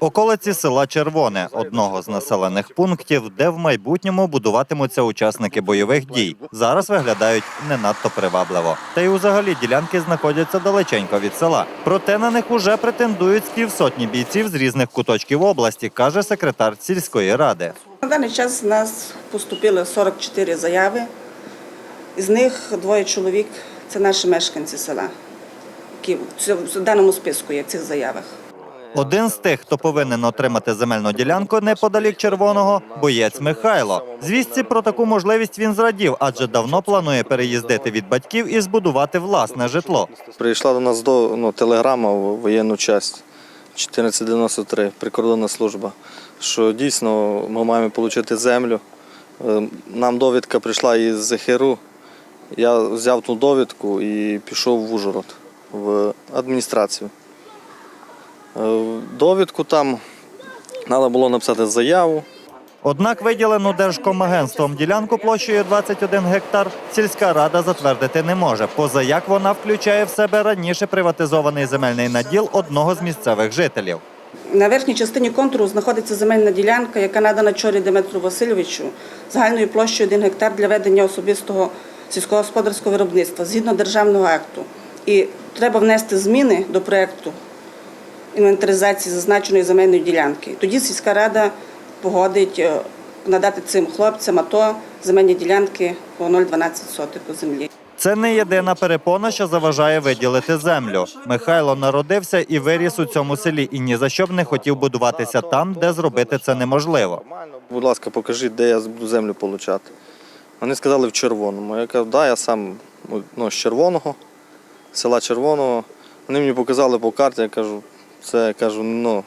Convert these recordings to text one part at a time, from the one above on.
Околиці села Червоне, одного з населених пунктів, де в майбутньому будуватимуться учасники бойових дій. Зараз виглядають не надто привабливо. Та й взагалі ділянки знаходяться далеченько від села. Проте на них уже претендують з півсотні бійців з різних куточків області, каже секретар сільської ради. На даний час в нас поступили 44 заяви. Із них двоє чоловік це наші мешканці села, які в в даному списку є в цих заявах. Один з тих, хто повинен отримати земельну ділянку неподалік червоного, боєць Михайло. Звістці про таку можливість він зрадів, адже давно планує переїздити від батьків і збудувати власне житло. Прийшла до нас до, ну, телеграма в воєнну часть 1493, прикордонна служба, що дійсно ми маємо отримати землю. Е, Нам довідка прийшла із ЗХРУ. Я взяв ту довідку і пішов в Ужгород, в адміністрацію. Е, Довідку там треба було написати заяву. Однак виділену Держкомагентством ділянку площею 21 гектар сільська рада затвердити не може, поза як вона включає в себе раніше приватизований земельний наділ одного з місцевих жителів. На верхній частині контуру знаходиться земельна ділянка, яка надана Чорі Дмитру Васильовичу загальною площею 1 гектар для ведення особистого сільськогосподарського виробництва згідно державного акту. І треба внести зміни до проекту інвентаризації зазначеної земельної ділянки. Тоді сільська рада погодить е, надати цим хлопцям АТО земельні ділянки по 0,12 сотику землі. Це не єдина перепона, що заважає виділити землю. Михайло народився і виріс у цьому селі, і ні за що б не хотів будуватися там, де зробити це неможливо. Будь ласка, покажіть, де я буду землю отримати. Вони сказали в червоному. Я кажу, да, я сам ну, з червоного, з села Червоного. Вони мені показали по карті, я кажу, це я кажу, ну,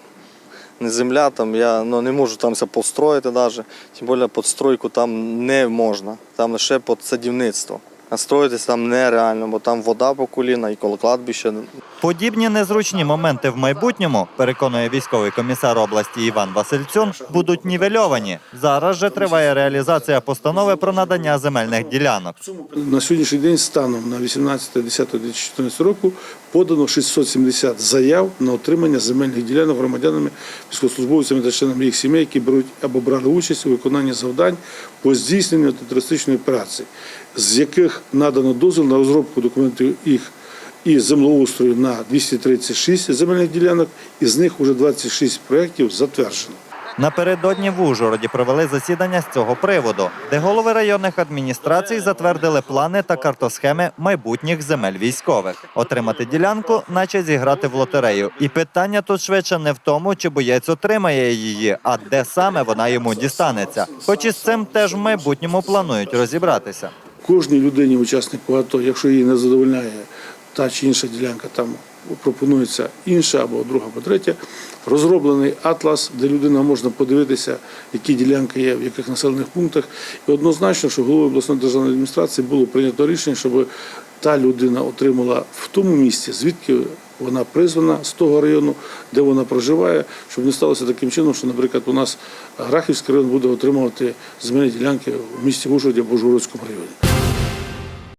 не земля, там, я ну, не можу там це построїти навіть. Тим більше підстройку там не можна, там лише під садівництво. А строїтися там нереально, бо там вода по коліна і коло кладбища. Подібні незручні моменти в майбутньому, переконує військовий комісар області Іван Васильцюн, будуть нівельовані. Зараз же триває реалізація постанови про надання земельних ділянок. На сьогоднішній день станом на 18.10.2014 року подано 670 заяв на отримання земельних ділянок громадянами, військовослужбовцями та членами їх сімей, які беруть або брали участь у виконанні завдань по здійсненню терористичної операції, з яких надано дозвіл на розробку документів їх і землеустрою на 236 земельних ділянок, із них вже 26 проєктів затверджено. Напередодні в Ужгороді провели засідання з цього приводу, де голови районних адміністрацій затвердили плани та картосхеми майбутніх земель військових. Отримати ділянку, наче зіграти в лотерею. І питання тут швидше не в тому, чи боєць отримає її, а де саме вона йому дістанеться. Хоч із цим теж в майбутньому планують розібратися. кожній людині, учаснику АТО, якщо її не задовольняє та чи інша ділянка, там пропонується інша або друга, або третя, розроблений атлас, де людина можна подивитися, які ділянки є, в яких населених пунктах. І однозначно, що головою обласної державної адміністрації було прийнято рішення, щоб та людина отримала в тому місці, звідки вона призвана з того району, де вона проживає, щоб не сталося таким чином, що, наприклад, у нас Грахівський район буде отримувати земельні ділянки в місті Ужгороді або Ужгородському районі.